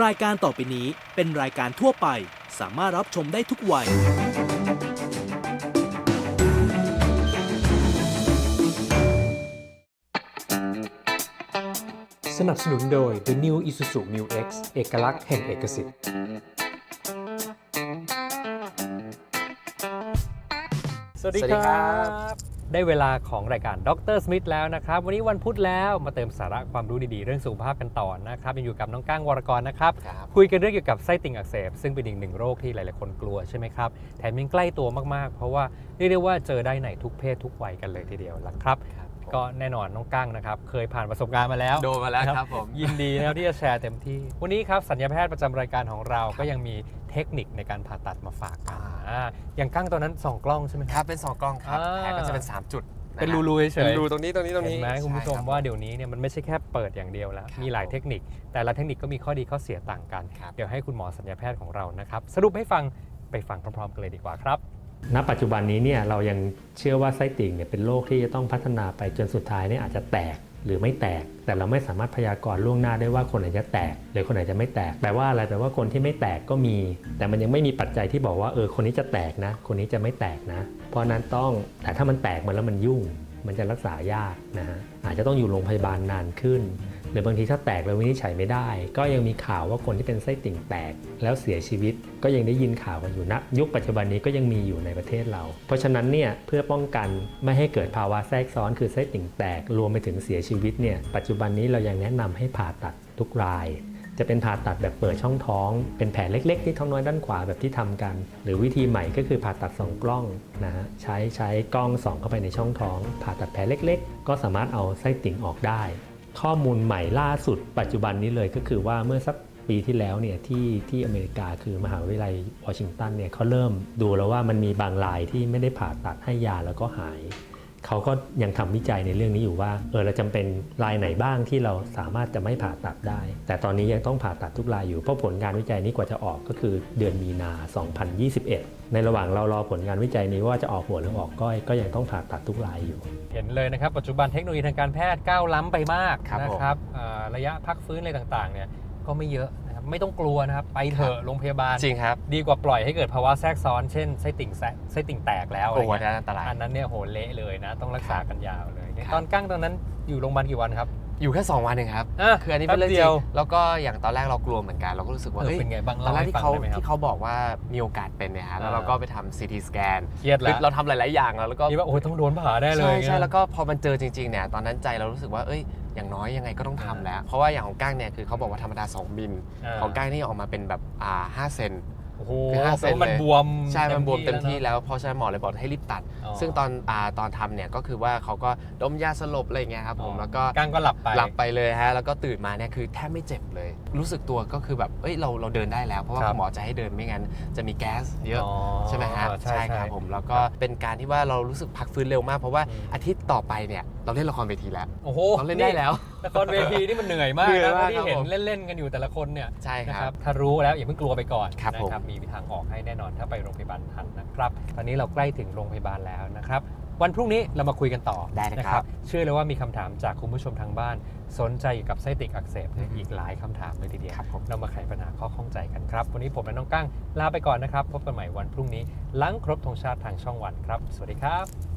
รายการต่อไปนี้เป็นรายการทั่วไป สามารถรับชมได้ทุกวัย สนับสนุนโดย The New Isuzu Mu X เอกลักษณ์แห่งเอกสิทธิ์ สวัสดีสวัสดีคครัรับบ ได้เวลาของรายการดรสมิธแล้วนะครับ วันนี้วันพุธแล้วมาเติมสาระความรู้ดีๆ เรื่องสุขภาพกันต่อนะครับยังอยู่กับน้องก้างวรกรนะครับครับ คุยกันเรื่องเกี่ยวกับไส้ติ่งอักเสบ ซึ่งเป็นอีกหนึ่งโรคที่หลายๆคนกลัวใช่ไหมครับแถมยังใกล้ตัวมากๆ เพราะว่าเรียกได้ว่าเจอได้ในทุกเพศทุกวัยกันเลยทีเดียวละครับ ก็แน่นอนน้องก้างนะครับเคยผ่านประสบการณ์มาแล้ว โดนมาแล้วครับผม ยินดีนะครับที่จะแชร์เต็มที่ วันนี้ครับสัญญาแพทย์ประจำรายการของเราก็ยังมีเทคนิคในการผ่าตัดมาฝากกันอ่าอ่าอย่างก้างตอนนั้นส่องกล้องใช่ไหมคครัรับ บเป็นสองกล้องครับอ่า แผลก็จะเป็น 3จุดะฮะเป็นรูๆเฉยๆเป็นรูตรงนี้ตรงนี้ตรงนี้เห็นไหมคุณผู้ชมใรับว่าเดี๋ยวนี้เนี่ยมันไม่ใช่แค่เปิดอย่างเดียวแล้วครับมีหลายเทคนิค แต่ละเทคนิคก็มีข้อดีข้อเสียต่างกันครับเดี๋ยวให้คุณหมอสัญญาแพทย์ของเรานะครับ สรุปให้ฟังไปฟังพร้อมๆกันเลยดีกว่าครับ ณ ปัจจุบันนี้เนี่ยเรายังเชื่อว่าไส้ติ่งเนี่ยเป็นโรคที่จะต้องพัฒนาไปจนสุดท้ายเนี่ยอาจจะแตก หรือไม่แตก แต่เราไม่สามารถพยากรณ์ล่วงหน้าได้ว่าคนไหนจะแตก หรือคนไหนจะไม่แตก แปลว่าอะไรแปลว่าคนที่ไม่แตกก็มี แต่มันยังไม่มีปัจจัยที่บอกว่าเออคนนี้จะแตกนะ คนนี้จะไม่แตกนะ เพราะนั้นต้องแต่ถ้ามันแตกมาแล้วมันยุ่ง มันจะรักษายากนะฮะอาจจะต้องอยู่โรงพยาบาลนานขึ้น หรือบางทีถ้าแตกแล้ววินิจฉัยไม่ได้ ก็ยังมีข่าวว่าคนที่เป็นไส้ติ่งแตกแล้วเสียชีวิต ก็ยังได้ยินข่าวกันอยู่นะยุคปัจจุบันนี้ก็ยังมีอยู่ในประเทศเรา เพราะฉะนั้นเนี่ยเพื่อป้องกันไม่ให้เกิดภาวะแทรกซ้อนคือไส้ติ่งแตกรวมไปถึงเสียชีวิตเนี่ยปัจจุบันนี้เรายังแนะนำให้ผ่าตัดทุกราย จะเป็นผ่าตัดแบบเปิดช่องท้อง เป็นแผลเล็ก ๆ ที่ท้องน้อยด้านขวาแบบที่ทำกัน หรือวิธีใหม่ก็คือผ่าตัดสองกล้องนะฮะใช้ใช้กล้องส่องเข้าไปในช่องท้อง ผ่าตัดแผลเล็ก ๆ ก็สามารถเอาไส้ติ่งออกได้ ข้อมูลใหม่ล่าสุด ปัจจุบันนี้เลยก็คือว่าเมื่อสักปีที่แล้วเนี่ยที่ที่อเมริกาคือมหาวิทยาลัยวอชิงตันเนี่ยเขาเริ่มดูแล้วว่ามันมีบางรายที่ไม่ได้ผ่าตัดให้ยาแล้วก็หาย เขาก็ยังทำวิจัยในเรื่องนี้อยู่ว่าเออเราจำเป็นรายไหนบ้างที่เราสามารถจะไม่ผ่าตัดได้ แต่ตอนนี้ยังต้องผ่าตัดทุกรายอยู่เพราะผลงานวิจัยนี้กว่าจะออกก็คือเดือนมีนา 2021 ในระหว่างเรารอผลงานวิจัยนี้ว่าจะออกหัวหรือออกก้อยก็ยังต้องผ่าตัดทุกรายอยู่ เห็นเลยนะครับ ปัจจุบันเทคโนโลยีทางการแพทย์ก้าวล้ำไปมากครับนะผมครับอ่าระยะพักฟื้นอะไรต่างๆเนี่ยก็ไม่เยอะนะครับ ไม่ต้องกลัวนะครับ ไปเถอะโรงพยาบาล จริงครับ ดีกว่าปล่อยให้เกิดภาวะแทรกซ้อน เช่นไส้ติ่งแซะไส้ติ่งแตกแล้วอะไรโอ้โหเงี้ยอันตรายอันนั้นเนี่ยโหเละเลยนะ ต้องรักษากันยาวเลยครับ ตอนกั้งตอนนั้นอยู่โรงพยาบาลกี่วันครับ อยู่แค่ 2 วันเองครับะคืออันนี้เป็นเรื่องแป๊บจดีริยว งแล้วก็อย่างตอนแรกเรากลัวเหมือนกัน เราก็รู้สึกว่าเออเฮ้ยเป็นไงบ้างตอเล่านแรกให้ที่ฟังเขาได้ไหมครับ ที่เขาบอกว่ามีโอกาสเป็นเนี่ยฮะแล้วอ่า เราก็ไปทำซีทีสแกนเครียดแล้วเราทำหลาย ๆ อย่างแล้วแล้วก็คิดว่าโอ้ยต้องโดนผ่าได้เลย ใช่ใช่เงี้ยแล้วก็พอมันเจอจริงๆเนี่ยตอนนั้นใจเรารู้สึกว่าเอ้ยอย่างน้อยยังไงก็ต้องทำแล้ว เพราะว่าอย่างของก้างเนี่ยคือเขาบอกว่าธรรมดา 2 มิลาของก้างนี่ออกมาเป็นแบบอ่า5เซน โอ้โหคือห้าเซนเพราะมันเลยบวมใช่มันบวมเต็มที่แล้วแล้วเพราะฉะนั้นหมอเลยบอกให้รีบตัด อ๋อซึ่งตอนอ่าตอนทำเนี่ยก็คือว่าเขาก็ดมยาสลบอะไรอย่างเงี้ยครับผมแล้วก็กั้งก็หลับไป หลับไปเลยฮะ แล้วก็ตื่นมาเนี่ยคือแทบไม่เจ็บเลย รู้สึกตัวก็คือแบบ เอ้ยเราเราเดินได้แล้ว เพราะว่าครับคุณหมอจะให้เดินไม่งั้น จะมีแก๊สเยอะ อ๋อใช่ไหมฮะใช่ใช่ครับผม แล้วก็เป็นการที่ว่าเรารู้สึกพักฟื้นเร็วมาก เพราะว่าอืมอาทิตย์ต่อไปเนี่ยเราเล่นละครเวทีแล้ว โอ้โหเราเล่นได้แล้ว ละครเวทีนี่มันเหนื่อยมากเหนื่อยนะมากที่ครับเห็นผม เล่นๆกันอยู่แต่ละคนเนี่ยใช่นะคครัรับ บ ถ้ารู้แล้วอย่าเพิ่งกลัวไปก่อนครับนะผมมีทางออกให้แน่นอนถ้าไปโรงพยาบาลทันนะครับ ตอนนี้เราใกล้ถึงโรงพยาบาลแล้วนะครับ วันพรุ่งนี้เรามาคุยกันต่อได้เลยนะครับ เชื่อเลยว่ามีคำถามจากคุณผู้ชมทางบ้าน สนใจเกี่ยวกับไส้ติ่งอักเสบเนี่ยอีกหลายคำถามเลยทีเดียว ครับผม เรามาไขปัญหาข้อข้องใจกันครับ วันนี้ผมและน้องกั้งลาไปก่อนนะครับ พบกันใหม่วันพรุ่งนี้หลังครบธงชาติทางช่องวันครับ สวัสดีครับ